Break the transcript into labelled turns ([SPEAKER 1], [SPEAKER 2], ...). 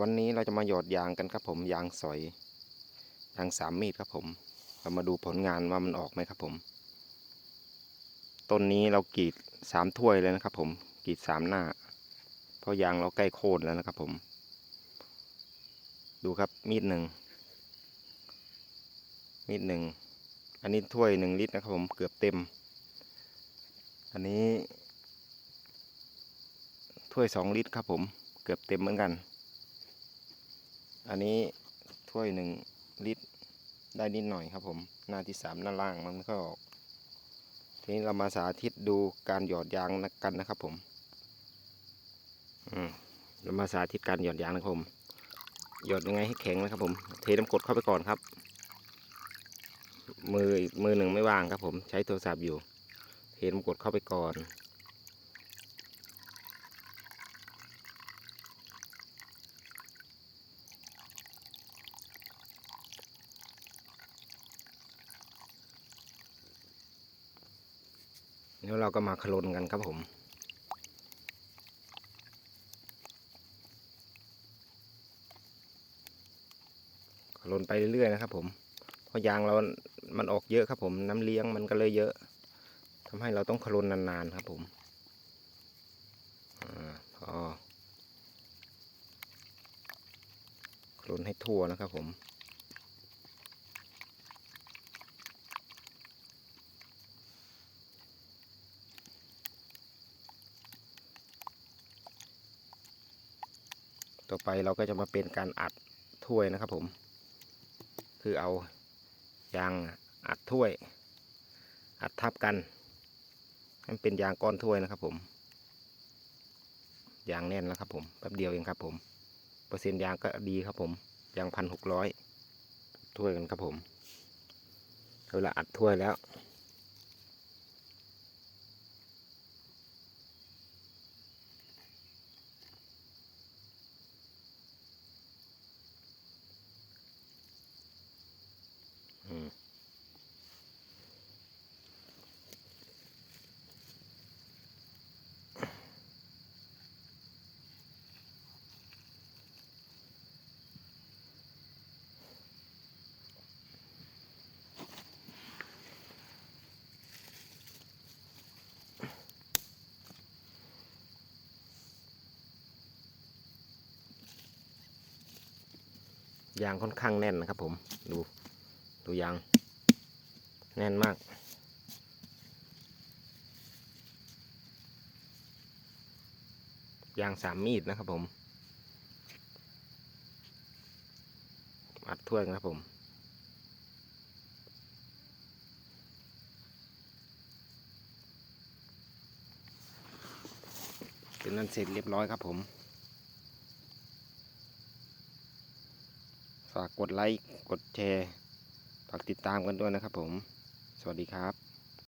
[SPEAKER 1] วันนี้เราจะมาหยอดยางกันครับผมยางสอยยางสามมีดครับผม เรามาดูผลงานว่ามันออกไหมครับผม ต้นนี้เรากรีดสามถ้วยเลยนะครับ ผมกรีดสามหน้า เพราะยางเราใกล้โค่นแล้วนะครับผม ดูครับมีดหนึ่งมีดหนึ่งอันนี้ถ้วยหนึ่งลิตรนะครับผมเกือบเต็ม อันนี้ถ้วยสองลิตรครับผมเกือบเต็มเหมือนกัน อันนี้ถ้วยหนึ่งลิตรได้นิดหน่อยครับผมหน้าที่สามหน้าล่างมันก็ออกทีนี้เรามาสาธิตดูการหยอดยางกันนะครับผมเรามาสาธิตการหยอดยางนะครับผม หยอดยังไงให้แข็งนะครับผม เทน้ำกรดเข้าไปก่อนครับ มืออีกมือหนึ่งไม่ว่างครับผม ใช้โทรศัพท์อยู่ เทน้ำกรดเข้าไปก่อน แล้วเราก็มาคลนกันครับผม คลนไปเรื่อยๆนะครับ ผมเพราะยางเรา มันออกเยอะครับผม น้ำเลี้ยงมันก็เลยเยอะทำให้เราต้องคลนนานๆครับผมอพอคลนให้ทั่วนะครับผม ต่อไปเราก็จะมาเป็นการอัดถ้วยนะครับผม คือเอายางอัดถ้วย อัดทับกันให้มันเป็นยางก้อนถ้วยนะครับผมยางแน่นแล้วครับผมแป๊บเดียวเองครับผมเปอร์เซ็นต์ยางก็ดีครับผมยางพันหกร้อยถ้วยกันครับผมเวลาอัดถ้วยแล้ว อืม ยางค่อนข้างแน่นนะครับผมดู ดูยาง แน่นมาก ยางสามมีดนะครับผม อัดถ้วยกันครับผมเป็นนั้นเสร็จเรียบร้อยครับผม ฝากกดไลค์ กดแชร์ ฝากติดตามกันด้วยนะครับผม สวัสดีครับ